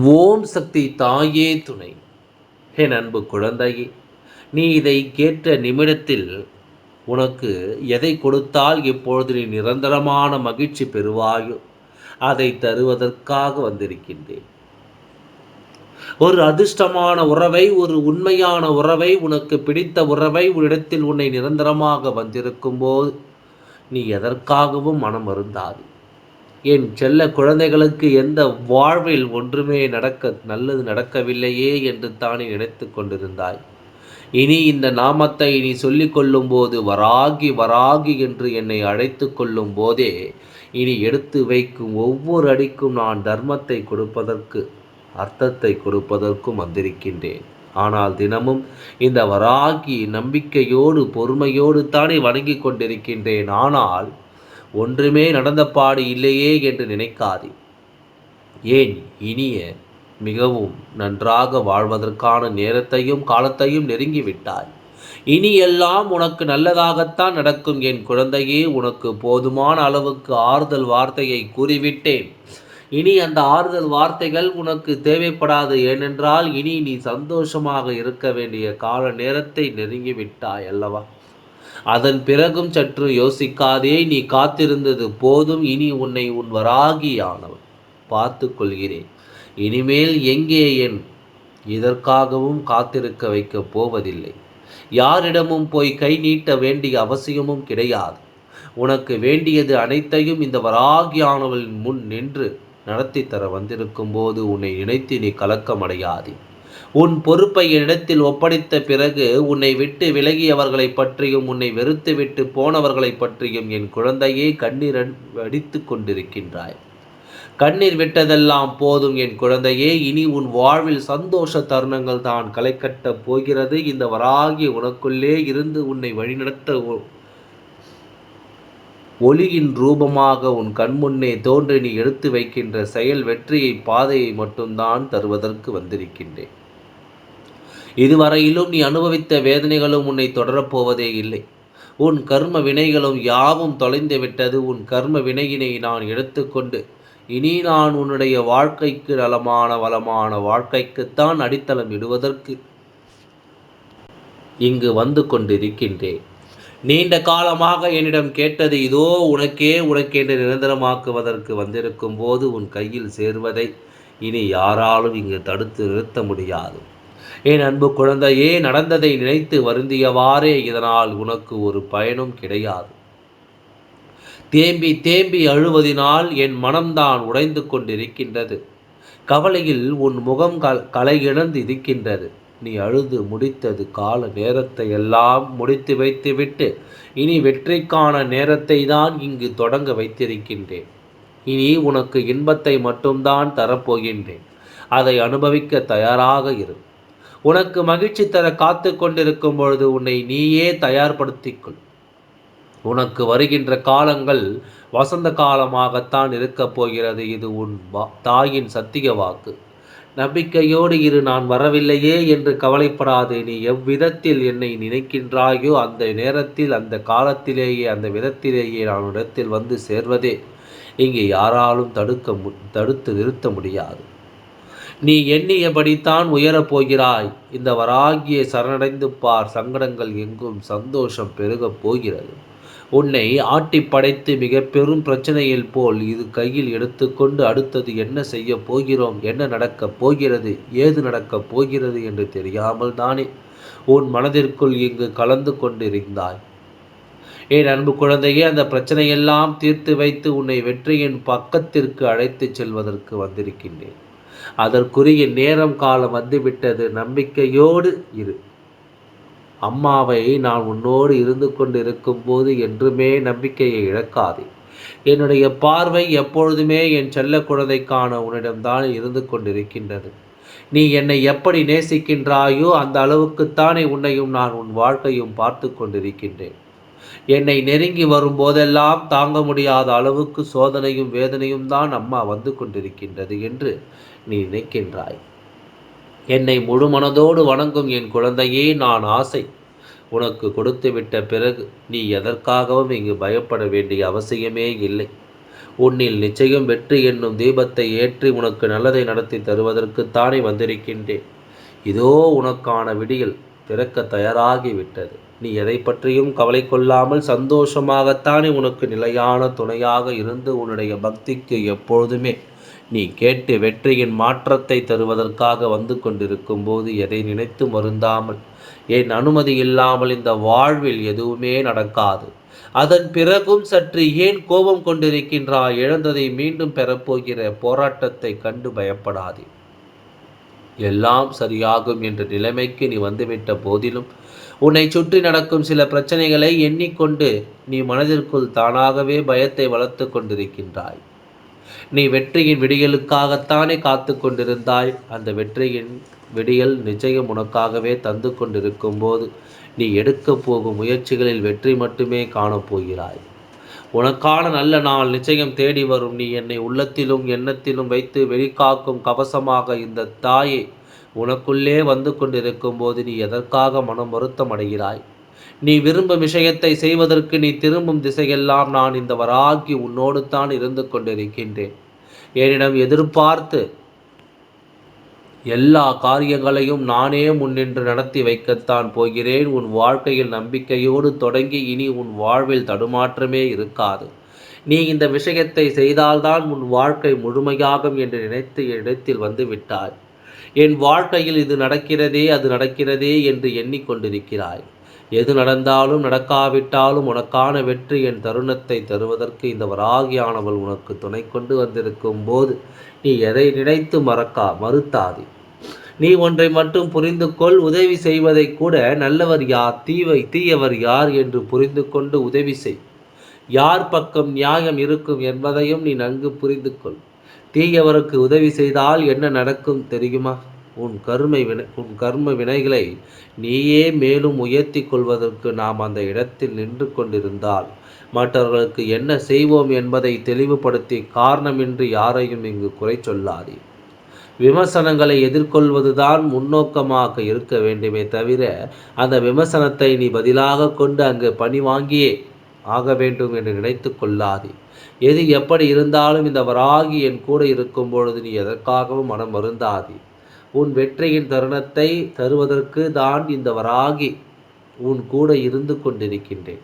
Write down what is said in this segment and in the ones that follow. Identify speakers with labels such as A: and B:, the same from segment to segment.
A: ஓம் சக்தி தாயே துணை. என் அன்பு குழந்தையே நீ இதை கேட்ட நிமிடத்தில் உனக்கு எதை கொடுத்தால் இப்பொழுது நீ நிரந்தரமான மகிழ்ச்சி பெறுவாயோ? அதை தருவதற்காக வந்திருக்கின்றேன். ஒரு அதிர்ஷ்டமான உறவை ஒரு உண்மையான உறவை உனக்கு பிடித்த உறவை உன்னிடத்தில் உன்னை நிரந்தரமாக வந்திருக்கும் போது நீ எதற்காகவும் மனம் வருந்தாது. என் செல்ல குழந்தைகளுக்கு எந்த வாழ்வில் ஒன்றுமே நடக்க நல்லது நடக்கவில்லையே என்று தானே நினைத்து கொண்டிருந்தாய். இனி இந்த நாமத்தை நீ சொல்லிக் கொள்ளும் போது வராகி வராகி என்று என்னை அழைத்து கொள்ளும் போதே இனி எடுத்து வைக்கும் ஒவ்வொரு அடிக்கும் நான் தர்மத்தை கொடுப்பதற்கு அர்த்தத்தை கொடுப்பதற்கும் வந்திருக்கின்றேன். ஆனால் தினமும் இந்த வராகி நம்பிக்கையோடு பொறுமையோடு தானே வணங்கி கொண்டிருக்கின்றேன். ஆனால் ஒன்றுமே நடந்த பாடு இல்லையே என்று நினைக்காதே. ஏன் இனிய மிகவும் நன்றாக வாழ்வதற்கான நேரத்தையும் காலத்தையும் நெருங்கிவிட்டாய். இனி எல்லாம் உனக்கு நல்லதாகத்தான் நடக்கும். என் குழந்தையே உனக்கு போதுமான அளவுக்கு ஆறுதல் வார்த்தையை கூறிவிட்டேன். இனி அந்த ஆறுதல் வார்த்தைகள் உனக்கு தேவைப்படாது. ஏனென்றால் இனி நீ சந்தோஷமாக இருக்க வேண்டிய கால நேரத்தை நெருங்கிவிட்டாய் அல்லவா? அதன் பிறகும் சற்று யோசிக்காதே நீ காத்திருந்தது போதும் இனி உன்னை உன் வராகியானவன் பார்த்து கொள்கிறேன் இனிமேல் எங்கே என் இதற்காகவும் காத்திருக்க வைக்கப் போவதில்லை. யாரிடமும் போய் கை நீட்ட வேண்டிய அவசியமும் கிடையாது. உனக்கு வேண்டியது அனைத்தையும் இந்த வராகியானவளின் முன் நின்று நடத்தி தர வந்திருக்கும் போது உன்னை நினைத்து நீ கலக்கமடையாதே. உன் பொறுப்பை என்னிடத்தில் ஒப்படைத்த பிறகு உன்னை விட்டு விலகியவர்களை பற்றியும் உன்னை வெறுத்து விட்டு போனவர்களை பற்றியும் என் குழந்தையே கண்ணீர் அடித்து கொண்டிருக்கின்றாய். கண்ணீர் விட்டதெல்லாம் போதும் என் குழந்தையே இனி உன் வாழ்வில் சந்தோஷ தருணங்கள் தான் களை கட்டப் போகிறது. இந்த வராகி உனக்குள்ளே இருந்து உன்னை வழிநடத்த ஒளியின் ரூபமாக உன் கண்முன்னே தோன்றி நீ எடுத்து வைக்கின்ற செயல் வெற்றியை பாதையை மட்டும்தான் தருவதற்கு வந்திருக்கின்றேன். இதுவரையிலும் நீ அனுபவித்த வேதனைகளும் உன்னை தொடரப்போவதே இல்லை. உன் கர்ம வினைகளும் யாவும் தொலைந்து விட்டது. உன் கர்ம வினையினை நான் எடுத்துக்கொண்டு இனி நான் உன்னுடைய வாழ்க்கைக்கு நலமான வளமான வாழ்க்கைக்குத்தான் அடித்தளம் இடுவதற்கு இங்கு வந்து கொண்டிருக்கின்றேன். நீண்ட காலமாக என்னிடம் கேட்டது இதோ உனக்கே உனக்கென்று நிரந்தரமாக்குவதற்கு வந்திருக்கும் போது உன் கையில் சேர்வதை இனி யாராலும் இங்கு தடுத்து நிறுத்த முடியாது. என் அன்பு குழந்தையே நடந்ததை நினைத்து வருந்தியவாறே இதனால் உனக்கு ஒரு பயனும் கிடையாது. தேம்பி தேம்பி அழுவதினால் என் மனம்தான் உடைந்து கொண்டிருக்கின்றது. கவலையில் உன் முகம் கலை கலையிழந்து இருக்கின்றது. நீ அழுது முடித்தது கால நேரத்தை எல்லாம் முடித்து வைத்துவிட்டு இனி வெற்றிக்கான நேரத்தை தான் இங்கு தொடங்க வைத்திருக்கின்றேன். இனி உனக்கு இன்பத்தை மட்டும்தான் தரப்போகின்றேன். அதை அனுபவிக்க தயாராக இரு. உனக்கு மகிழ்ச்சி தர காத்து கொண்டிருக்கும் பொழுது உன்னை நீயே தயார்படுத்திக்கொள். உனக்கு வருகின்ற காலங்கள் வசந்த காலமாகத்தான் இருக்கப் போகிறது. இது உன் தாயின் சத்திய வாக்கு. நம்பிக்கையோடு இரு நான் வரவில்லையே என்று கவலைப்படாது. நீ எவ்விதத்தில் என்னை நினைக்கின்றாயோ அந்த நேரத்தில் அந்த காலத்திலேயே அந்த விதத்திலேயே நான் இடத்தில் வந்து சேர்வதே. இங்கே யாராலும் தடுக்க மு தடுத்து நிறுத்த முடியாது. நீ எண்ணியபடித்தான் உயரப் போகிறாய். இந்த வராகிய சரணடைந்து பார். சங்கடங்கள் எங்கும் சந்தோஷம் பெருகப் போகிறது. உன்னை ஆட்டி படைத்து மிக பெரும் பிரச்சனையில் போல் இது கையில் எடுத்துக்கொண்டு அடுத்தது என்ன செய்ய போகிறோம்? என்ன நடக்கப் போகிறது? ஏது நடக்கப் போகிறது என்று தெரியாமல் தானே உன் மனதிற்குள் இங்கு கலந்து கொண்டிருந்தாய். ஏன் அன்பு குழந்தையே அந்த பிரச்சனையெல்லாம் தீர்த்து வைத்து உன்னை வெற்றியின் பக்கத்திற்கு அழைத்துச் செல்வதற்கு வந்திருக்கின்றேன். அதற்குரிய நேரம் காலம் வந்துவிட்டது. நம்பிக்கையோடு இரு. அம்மாவை நான் உன்னோடு இருந்து கொண்டிருக்கும் போது என்றுமே நம்பிக்கையை இழக்காதே. என்னுடைய பார்வை எப்பொழுதுமே என் செல்ல குழந்தைக்கான உன்னிடம்தான் இருந்து கொண்டிருக்கின்றது. நீ என்னை எப்படி நேசிக்கின்றாயோ அந்த அளவுக்குத்தானே உன்னையும் நான் உன் வாழ்க்கையும் பார்த்து கொண்டிருக்கின்றேன். என்னை நெருங்கி வரும்போதெல்லாம் தாங்க முடியாத அளவுக்கு சோதனையும் வேதனையும் தான் அம்மா வந்து கொண்டிருக்கின்றது என்று நீ நினைக்கின்றாய். என்னை முழு மனதோடு வணங்கும் என் குழந்தையே நான் ஆசை. உனக்கு கொடுத்து விட்ட பிறகு நீ எதற்காகவும் இங்கு பயப்பட வேண்டிய அவசியமே இல்லை. உன்னில் நிச்சயம் வெற்றி என்னும் தீபத்தை ஏற்றி உனக்கு நல்லதை நடத்தி தருவதற்குத்தானே வந்திருக்கின்றேன். இதோ உனக்கான விடியல். பிறக்க தயாராகிவிட்டது. நீ எதை பற்றியும் கவலை கொள்ளாமல் சந்தோஷமாகத்தானே உனக்கு நிலையான துணையாக இருந்து உன்னுடைய பக்திக்கு எப்பொழுதுமே. நீ கேட்டு வெற்றியின் மாற்றத்தை தருவதற்காக வந்து கொண்டிருக்கும் போது எதை நினைத்து மருந்தாமல் என் அனுமதி இல்லாமல் இந்த வாழ்வில் எதுவுமே நடக்காது. அதன் பிறகும் சற்று ஏன் கோபம் கொண்டிருக்கின்றாய்? இழந்ததை மீண்டும் பெறப்போகிற போராட்டத்தை கண்டு பயப்படாதே. எல்லாம் சரியாகும் என்ற நிலைமைக்கு நீ வந்துவிட்ட போதிலும் உன்னை சுற்றி நடக்கும் சில பிரச்சனைகளை எண்ணிக்கொண்டு நீ மனதிற்குள் தானாகவே பயத்தை வளர்த்து கொண்டிருக்கின்றாய். நீ வெற்றியின் விடியலுக்காகத்தானே காத்து கொண்டிருந்தாய். அந்த வெற்றியின் விடியல் நிச்சயம் உனக்காகவே தந்து கொண்டிருக்கும் போது நீ எடுக்கப் போகும் முயற்சிகளில் வெற்றி மட்டுமே காணப்போகிறாய் உனக்கான நல்ல நாள் நிச்சயம் தேடி வரும். நீ என்னை உள்ளத்திலும் எண்ணத்திலும் வைத்து வெளிக்காக்கும் கவசமாக இந்த தாயை உனக்குள்ளே வந்து கொண்டிருக்கும் போது நீ எதற்காக மனம் வருத்தம் அடைகிறாய்? நீ விரும்பும் விஷயத்தை செய்வதற்கு நீ திரும்பும் திசையெல்லாம் நான் இந்த வராகி உன்னோடு தான் இருந்து கொண்டிருக்கின்றேன். என்னிடம் எதிர்பார்த்து எல்லா காரியங்களையும் நானே முன்னின்று நடத்தி வைக்கத்தான் போகிறேன். உன் வாழ்க்கையில் நம்பிக்கையோடு தொடங்கி இனி உன் வாழ்வில் தடுமாற்றமே இருக்காது. நீ இந்த விஷயத்தை செய்தால்தான் உன் வாழ்க்கை முழுமையாகும் என்று நினைத்து இடத்தில் வந்து விட்டாய். என் வாழ்க்கையில் இது நடக்கிறதே அது நடக்கிறதே என்று எண்ணிக்கொண்டிருக்கிறாய். எது நடந்தாலும் நடக்காவிட்டாலும் உனக்கான வெற்றி என் தருணத்தை தருவதற்கு இந்த வராகியானவள் உனக்கு துணை கொண்டு வந்திருக்கும் போது நீ எதை நினைத்து மறக்கா மறுத்தாதே. நீ ஒன்றை மட்டும் புரிந்து கொள் உதவி செய்வதை கூட நல்லவர் யார் தீவை தீயவர் யார் என்று புரிந்து கொண்டு உதவி செய். யார் பக்கம் நியாயம் இருக்கும் என்பதையும் நீ நன்கு புரிந்து கொள். தீயவருக்கு உதவி செய்தால் என்ன நடக்கும் தெரியுமா? உன் கருமை வினை உன் கர்ம வினைகளை நீயே மேலும் உயர்த்தி கொள்வதற்கு நாம் அந்த இடத்தில் நின்று கொண்டிருந்தால் மற்றவர்களுக்கு என்ன செய்வோம் என்பதை தெளிவுபடுத்தி காரணமின்றி யாரையும் இங்கு குறை சொல்லாதே. விமர்சனங்களை எதிர்கொள்வதுதான் முன்னோக்கமாக இருக்க வேண்டுமே தவிர அந்த விமர்சனத்தை நீ பதிலாக கொண்டு அங்கு பணி வாங்கியே ஆக வேண்டும் என்று நினைத்து கொள்ளாதே. எது எப்படி இருந்தாலும் இந்த வராகி என் கூட இருக்கும் பொழுது நீ எதற்காகவும் மனம் வருந்தாதே. உன் வெற்றியின் தருணத்தை தருவதற்கு தான் இந்த வராகி உன் கூட இருந்து கொண்டிருக்கின்றேன்.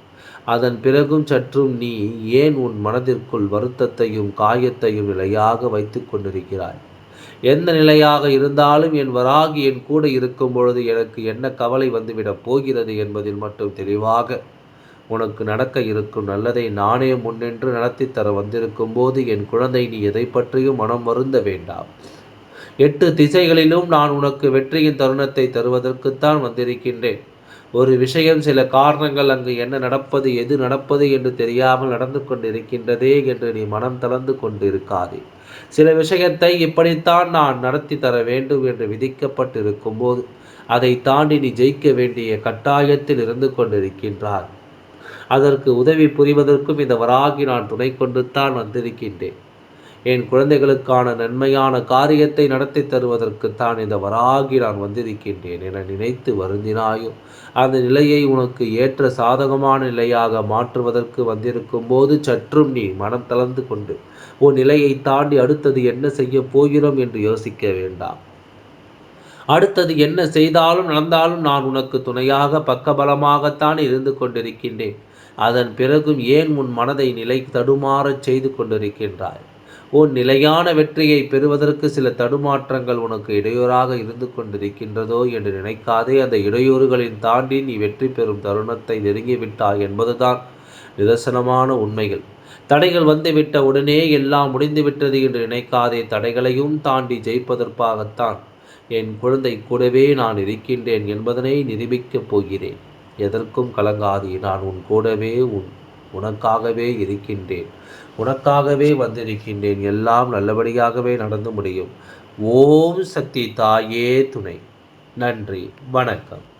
A: அதன் பிறகும் சற்றும் நீ ஏன் உன் மனதிற்குள் வருத்தத்தையும் காயத்தையும் நிலையாக வைத்து கொண்டிருக்கிறாய்? எந்த நிலையாக இருந்தாலும் என் வராகி என் கூட இருக்கும் பொழுது எனக்கு என்ன கவலை வந்துவிடப் போகிறது என்பதில் மட்டும் தெளிவாக உனக்கு நடக்க இருக்கும் நல்லதை நானே முன்னின்று நடத்தி தர வந்திருக்கும் போது என் குழந்தை நீ எதை பற்றியும் மனம் வருந்த வேண்டாம். எட்டு திசைகளிலும் நான் உனக்கு வெற்றியின் தருணத்தை தருவதற்குத்தான் வந்திருக்கின்றேன். ஒரு விஷயம் சில காரணங்கள் அங்கு என்ன நடப்பது எது நடப்பது என்று தெரியாமல் நடந்து கொண்டிருக்கின்றதே என்று நீ மனம் தளர்ந்து கொண்டிருக்காதே. சில விஷயத்தை இப்படித்தான் நான் நடத்தி தர வேண்டும் என்று விதிக்கப்பட்டிருக்கும் போது அதை தாண்டி நீ ஜெயிக்க வேண்டிய கட்டாயத்தில் இருந்து கொண்டிருக்கின்றார் அதற்கு உதவி புரிவதற்கும் இந்த வராகி நான் துணை கொண்டு தான் வந்திருக்கின்றேன். என் குழந்தைகளுக்கான நன்மையான காரியத்தை நடத்தி தருவதற்குத்தான் இந்த வராகி நான் வந்திருக்கின்றேன் என நினைத்து வருந்தினாயோ அந்த நிலையை உனக்கு ஏற்ற சாதகமான நிலையாக மாற்றுவதற்கு வந்திருக்கும் போது சற்றும் நீ மனம் தளர்ந்து கொண்டு உன் நிலையை தாண்டி அடுத்தது என்ன செய்ய போகிறோம்? என்று யோசிக்க வேண்டாம். அடுத்தது என்ன செய்தாலும் நடந்தாலும் நான் உனக்கு துணையாக பக்கபலமாகத்தான் இருந்து கொண்டிருக்கின்றேன். அதன் பிறகும் ஏன் உன் மனதை நிலை தடுமாறச் செய்து கொண்டிருக்கின்றாய்? உன் நிலையான வெற்றியை பெறுவதற்கு சில தடுமாற்றங்கள் உனக்கு இடையூறாக இருந்து கொண்டிருக்கின்றதோ என்று நினைக்காதே. அந்த இடையூறுகளின் தாண்டி நீ வெற்றி பெறும் தருணத்தை நெருங்கிவிட்டாய் என்பதுதான் நிதர்சனமான உண்மைகள். தடைகள் வந்துவிட்ட உடனே எல்லாம் முடிந்துவிட்டது என்று நினைக்காதே. தடைகளையும் தாண்டி ஜெயிப்பதற்காகத்தான் என் குழந்தை கூடவே நான் இருக்கின்றேன் என்பதனை நிரூபிக்கப் போகிறேன். எதற்கும் கலங்காதே நான் உன் கூடவே உன் உனக்காகவே இருக்கின்றேன். உனக்காகவே வந்திருக்கின்றேன். எல்லாம் நல்லபடியாகவே நடந்து முடியும். ஓம் சக்தி தாயே துணை. நன்றி. வணக்கம்.